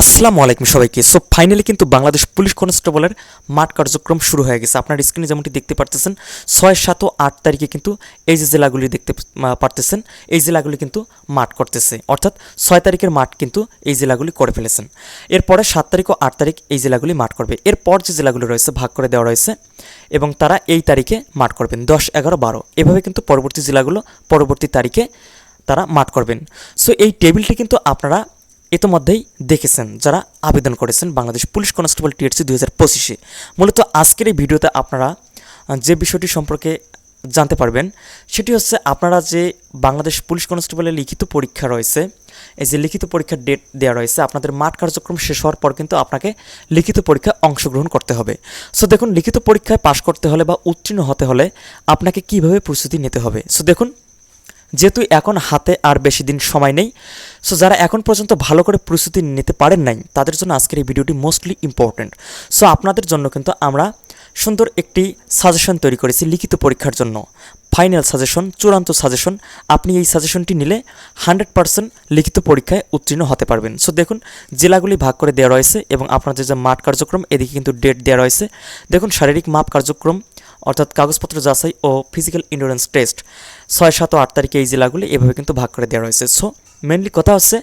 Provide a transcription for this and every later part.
আসসালামু আলাইকুম সবাইকে। সো ফাইনালি কিন্তু বাংলাদেশ পুলিশ কনস্টেবলের মাঠ কার্যক্রম শুরু হয়ে গেছে। আপনার স্ক্রিনে যেমনটি দেখতে পারতেছেন, ছয়, সাত ও আট তারিখে কিন্তু এই যে জেলাগুলি দেখতে পারতেছেন, এই জেলাগুলি কিন্তু মাঠ করতেছে। অর্থাৎ ছয় তারিখের মাঠ কিন্তু এই জেলাগুলি করে ফেলেছেন। এরপরে সাত তারিখ ও আট তারিখ এই জেলাগুলি মাঠ করবে। এরপর যে জেলাগুলি রয়েছে, ভাগ করে দেওয়া রয়েছে এবং তারা এই তারিখে মাঠ করবেন, দশ, এগারো, বারো। এভাবে কিন্তু পরবর্তী জেলাগুলো পরবর্তী তারিখে তারা মাঠ করবেন। সো এই টেবিলটি কিন্তু আপনারা ইতোমধ্যেই দেখেছেন যারা আবেদন করেছেন বাংলাদেশ পুলিশ কনস্টেবল টিএসসি দুই হাজার পঁচিশে। মূলত আজকের এই ভিডিওতে আপনারা যে বিষয়টি সম্পর্কে জানতে পারবেন, সেটি হচ্ছে আপনারা যে বাংলাদেশ পুলিশ কনস্টেবলের লিখিত পরীক্ষা রয়েছে, এই যে লিখিত পরীক্ষার ডেট দেওয়া রয়েছে, আপনাদের মাঠ কার্যক্রম শেষ হওয়ার পর কিন্তু আপনাকে লিখিত পরীক্ষায় অংশগ্রহণ করতে হবে। সো দেখুন, লিখিত পরীক্ষায় পাশ করতে হলে বা উত্তীর্ণ হতে হলে আপনাকে কীভাবে প্রস্তুতি নিতে হবে? সো দেখুন যেহেতু এখন হাতে আর বেশি দিন সময় নেই। সো যারা এখন পর্যন্ত ভালো করে প্রস্তুতি নিতে পারেন নাই, তাদের জন্য আজকের এই ভিডিওটি মোস্টলি ইম্পর্ট্যান্ট সো আপনাদের জন্য কিন্তু আমরা সুন্দর একটি সাজেশন তৈরি করেছি লিখিত পরীক্ষার জন্য। ফাইনাল সাজেশন চূড়ান্ত সাজেশন আপনি এই সাজেশনটি নিলে হান্ড্রেড পার্সেন্ট লিখিত পরীক্ষায় উত্তীর্ণ হতে পারবেন। সো দেখুন, জেলাগুলি ভাগ করে দেওয়া রয়েছে এবং আপনাদের যে মাঠ কার্যক্রম, এদিকে কিন্তু ডেট দেওয়া রয়েছে। দেখুন, শারীরিক মাপ কার্যক্রম অর্থাৎ কাগজপত্র যাচাই ও ফিজিক্যাল ইন্ডুরেন্স টেস্ট ছয়, সাত ও আট তারিখে এই জেলাগুলি এভাবে কিন্তু ভাগ করে দেওয়া রয়েছে। সো মেনলি কথা হচ্ছে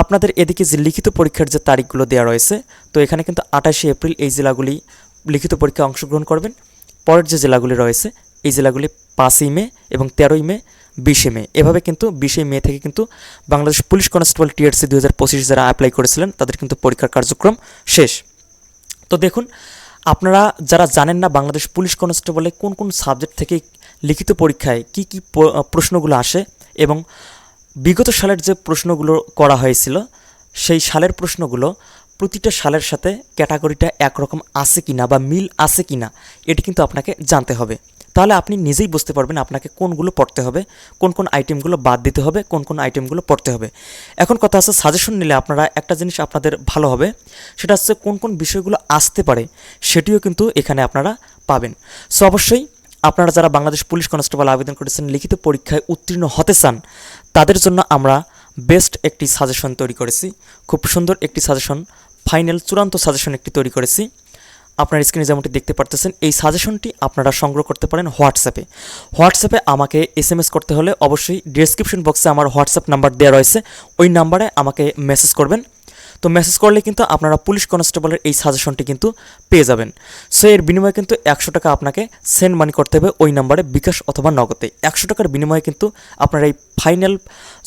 আপনাদের এদিকে যে লিখিত পরীক্ষার যে তারিখগুলো দেওয়া রয়েছে, তো এখানে কিন্তু আঠাশে এপ্রিল এই জেলাগুলি লিখিত পরীক্ষায় অংশগ্রহণ করবেন। পরের যে জেলাগুলি রয়েছে, এই জেলাগুলি পাঁচই মে এবং তেরোই মে, বিশে মে। এভাবে কিন্তু বিশে মে থেকে কিন্তু বাংলাদেশ পুলিশ কনস্টেবল টিআরসি দু হাজার পঁচিশ যারা অ্যাপ্লাই করেছিলেন, তাদের কিন্তু পরীক্ষার কার্যক্রম শেষ। তো দেখুন আপনারা যারা জানেন না বাংলাদেশ পুলিশ কনস্টেবলে কোন কোন সাবজেক্ট থেকে লিখিত পরীক্ষায় কি কি প্রশ্নগুলো আসে এবং বিগত সালের যে প্রশ্নগুলো করা হয়েছিল, সেই সালের প্রশ্নগুলো প্রতিটা সালের সাথে ক্যাটাগরিটা একরকম আছে কিনা বা মিল আছে কিনা, এটি কিন্তু আপনাকে জানতে হবে। তাহলে আপনি নিজেই বুঝতে পারবেন আপনাকে কোনগুলো পড়তে হবে, কোন কোন আইটেমগুলো বাদ দিতে হবে, কোন কোন আইটেমগুলো পড়তে হবে। এখন কথা আছে সাজেশন নিলে আপনারা একটা জিনিস আপনাদের ভালো হবে, সেটা হচ্ছে কোন কোন বিষয়গুলো আসতে পারে, সেটিও কিন্তু এখানে আপনারা পাবেন। সো অবশ্যই আপনারা যারা বাংলাদেশ পুলিশ কনস্টেবল আবেদন করেছেন, লিখিত পরীক্ষায় উত্তীর্ণ হতে চান, তাদের জন্য আমরা বেস্ট একটি সাজেশন তৈরি করেছি। খুব সুন্দর একটি সাজেশন ফাইনাল চূড়ান্ত সাজেশন একটি তৈরি করেছি। আপনার স্ক্রিনে যেমনটি দেখতে পারতেছেন, এই সাজেশনটি আপনারা সংগ্রহ করতে পারেন হোয়াটসঅ্যাপে হোয়াটসঅ্যাপে আমাকে এস এম এস করতে হলে অবশ্যই ডিসক্রিপশন বক্সে আমার হোয়াটসঅ্যাপ নাম্বার দেওয়া রয়েছে। ওই নাম্বারে আমাকে মেসেজ করবেন। তো মেসেজ করলে কিন্তু আপনারা পুলিশ কনস্টেবলের এই সাজেশনটি কিন্তু পেয়ে যাবেন। সো এর বিনিময়ে কিন্তু একশো টাকা আপনাকে সেন্ড মানি করতে হবে ওই নাম্বারে বিকাশ অথবা নগদে। একশো টাকার বিনিময়ে কিন্তু আপনার এই ফাইনাল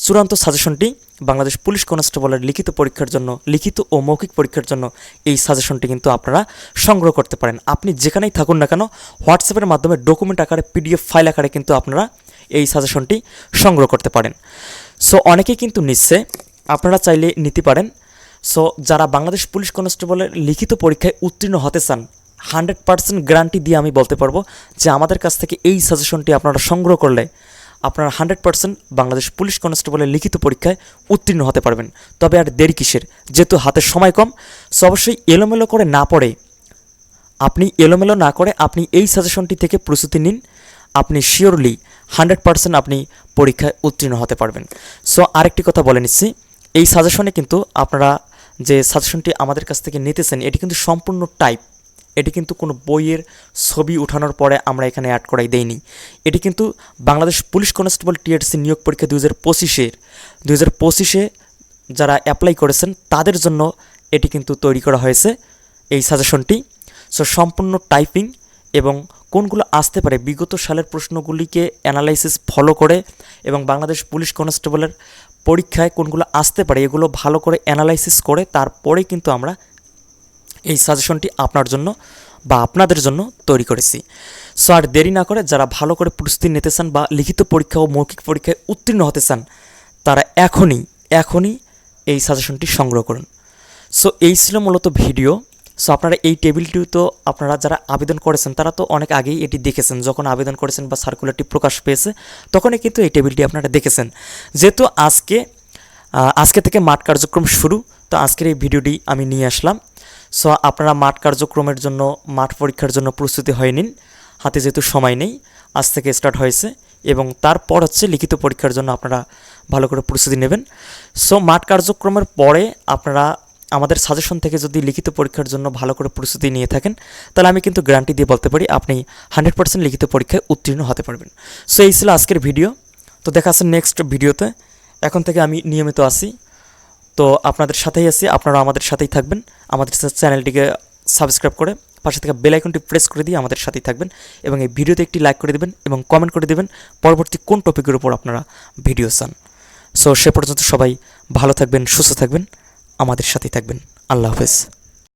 চূড়ান্ত সাজেশনটি বাংলাদেশ পুলিশ কনস্টেবলের লিখিত পরীক্ষার জন্য, লিখিত ও মৌখিক পরীক্ষার জন্য এই সাজেশনটি কিন্তু আপনারা সংগ্রহ করতে পারেন। আপনি যেখানেই থাকুন না কেন হোয়াটসঅ্যাপের মাধ্যমে ডকুমেন্ট আকারে পিডিএফ ফাইল আকারে কিন্তু আপনারা এই সাজেশনটি সংগ্রহ করতে পারেন। সো অনেকেই কিন্তু নিচ্ছে। আপনারা চাইলে নিতে পারেন। সো যারা বাংলাদেশ পুলিশ কনস্টেবলের লিখিত পরীক্ষায় উত্তীর্ণ হতে চান হান্ড্রেড পার্সেন্ট গ্যারান্টি দিয়ে আমি বলতে পারব যে আমাদের কাছ থেকে এই সাজেশনটি আপনারা সংগ্রহ করলে আপনারা হান্ড্রেড পার্সেন্ট বাংলাদেশ পুলিশ কনস্টেবলের লিখিত পরীক্ষায় উত্তীর্ণ হতে পারবেন। তবে আর দেরি কিসের? যেহেতু হাতের সময় কম সো অবশ্যই এলোমেলো করে না পড়ে, আপনি এলোমেলো না করে আপনি এই সাজেশনটি থেকে প্রস্তুতি নিন, আপনি শিওরলি হান্ড্রেড পার্সেন্ট আপনি পরীক্ষায় উত্তীর্ণ হতে পারবেন। সো আরেকটি কথা বলে নিচ্ছি, এই সাজেশনে কিন্তু আপনারা যে সাজেশনটি আমাদের কাছ থেকে নিতেছেন, এটি কিন্তু সম্পূর্ণ টাইপ এটি কিন্তু কোনো বইয়ের ছবি ওঠানোর পরে আমরা এখানে অ্যাড করাই দেইনি। এটি কিন্তু বাংলাদেশ পুলিশ কনস্টেবল টিআরসি নিয়োগ পরীক্ষা দু হাজার পঁচিশের দু হাজার পঁচিশে যারা অ্যাপ্লাই করেছেন, তাদের জন্য এটি কিন্তু তৈরি করা হয়েছে এই সাজেশনটি সো সম্পূর্ণ টাইপিং এবং কোনগুলো আসতে পারে, বিগত সালের প্রশ্নগুলিকে অ্যানালাইসিস ফলো করে এবং বাংলাদেশ পুলিশ কনস্টেবলের পরীক্ষায় কোনগুলো আসতে পারে, এগুলো ভালো করে অ্যানালাইসিস করে তারপরে কিন্তু আমরা এই সাজেশনটি আপনার জন্য বা আপনাদের জন্য তৈরি করেছি। সো আর দেরি না করে যারা ভালো করে প্রস্তুতি নিতে চান বা লিখিত পরীক্ষা ও মৌখিক পরীক্ষায় উত্তীর্ণ হতে চান, তারা এখনই এখনই এই সাজেশনটি সংগ্রহ করুন। সো এই ছিল মূলত ভিডিও সো আপনারা এই টেবিলটি তো আপনারা যারা আবেদন করেছেন, তারা তো অনেক আগেই এটি দেখেছেন। যখন আবেদন করেছেন বা সার্কুলারটি প্রকাশ পেয়েছে, তখনই কিন্তু এই টেবিলটি আপনারা দেখেছেন। যেহেতু আজকে আজকে থেকে মাঠ কার্যক্রম শুরু, তো আজকের এই ভিডিওটি আমি নিয়ে আসলাম। সো আপনারা মাঠ কার্যক্রমের জন্য, মাঠ পরীক্ষার জন্য প্রস্তুতি হয়ে নিন। হাতে যেহেতু সময় নেই, আজ থেকে স্টার্ট হয়েছে এবং তারপর হচ্ছে লিখিত পরীক্ষার জন্য আপনারা ভালো করে প্রস্তুতি নেবেন। সো মাঠ কার্যক্রমের পরে আপনারা আমাদের সাজেশন থেকে যদি লিখিত পরীক্ষার জন্য ভালো করে প্রস্তুতি নিয়ে থাকেন, তাহলে আমি কিন্তু গ্যারান্টি দিয়ে বলতে পারি আপনি হান্ড্রেড পার্সেন্ট লিখিত পরীক্ষায় উত্তীর্ণ হতে পারবেন। সো এই ছিল আজকের ভিডিও তো দেখা আছে নেক্সট ভিডিওতে এখন থেকে আমি নিয়মিত আসি তো আপনাদের সাথেই আছি, আপনারা আমাদের সাথেই থাকবেন। আমাদের চ্যানেলটিকে সাবস্ক্রাইব করে পাশে থেকে বেল আইকনটি প্রেস করে দিয়ে আমাদের সাথেই থাকবেন এবং এই ভিডিওতে একটি লাইক করে দেবেন এবং কমেন্ট করে দেবেন পরবর্তী কোন টপিকের উপর আপনারা ভিডিও চান। সো সে পর্যন্ত সবাই ভালো থাকবেন, সুস্থ থাকবেন। আমাদের সাথেই থাকবেন। আল্লাহ হাফেজ।